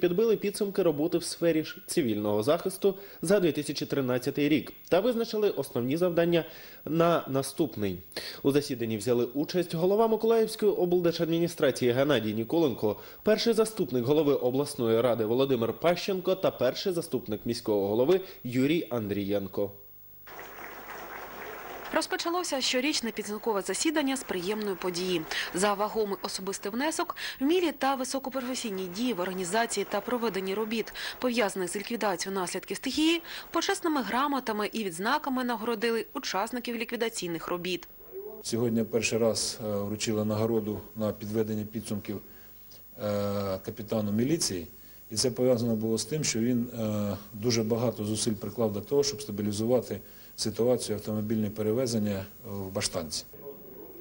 Підбили підсумки роботи в сфері цивільного захисту за 2013 рік та визначили основні завдання на наступний. У засіданні взяли участь голова Миколаївської облдержадміністрації Геннадій Ніколенко, перший заступник голови обласної ради Володимир Пащенко та перший заступник міського голови Юрій Андрієнко. Розпочалося щорічне підсумкове засідання з приємної події. За вагомий особистий внесок, вмілі та високопрофесійні дії в організації та проведенні робіт, пов'язаних з ліквідацією наслідків стихії, почесними грамотами і відзнаками нагородили учасників ліквідаційних робіт. Сьогодні перший раз е, вручили нагороду на підведення підсумків е, капітану міліції. І це пов'язано було з тим, що він е, дуже багато зусиль приклав до того, щоб стабілізувати ситуацію автомобільне перевезення в Баштанці.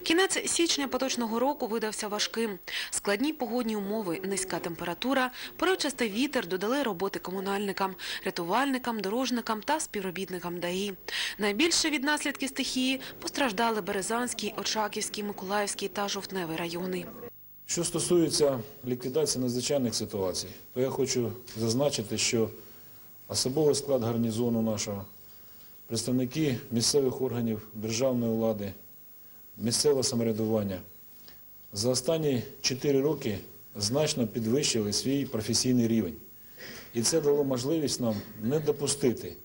Кінець січня поточного року видався важким. Складні погодні умови, низька температура, поривчастий вітер додали роботи комунальникам, рятувальникам, дорожникам та співробітникам ДАІ. Найбільше від наслідків стихії постраждали Березанський, Очаківський, Миколаївський та Жовтневий райони. Що стосується ліквідації надзвичайних ситуацій, то я хочу зазначити, що особовий склад гарнізону нашого, представники місцевих органів державної влади, місцевого самоврядування за останні 4 роки значно підвищили свій професійний рівень. І це дало можливість нам не допустити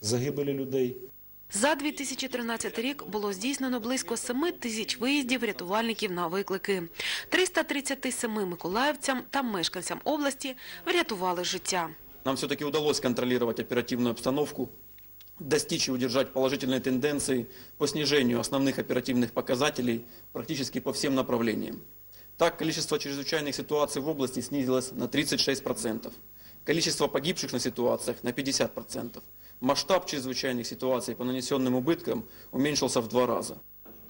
загибелі людей, За 2013 рік було здійснено близько 7 тисяч виїздів рятувальників на виклики. 337 миколаївцям та мешканцям області врятували життя. Нам все-таки удалось контролировать оперативную обстановку, достичь и удержать положительные тенденции по снижению основных оперативных показателей практически по всем направлениям. Так, количество чрезвычайных ситуаций в области снизилось на 36%, количество погибших на ситуациях на 50%, масштаб чрезвычайных ситуаций по нанесенным убыткам уменьшился в два раза.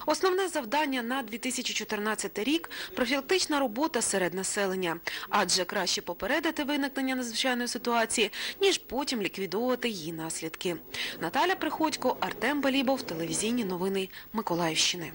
Основне завдання на 2014 рік – профілактична робота серед населення. Адже краще попередити виникнення надзвичайної ситуації, ніж потім ліквідовувати її наслідки. Наталя Приходько, Артем Балібов, телевізійні новини Миколаївщини.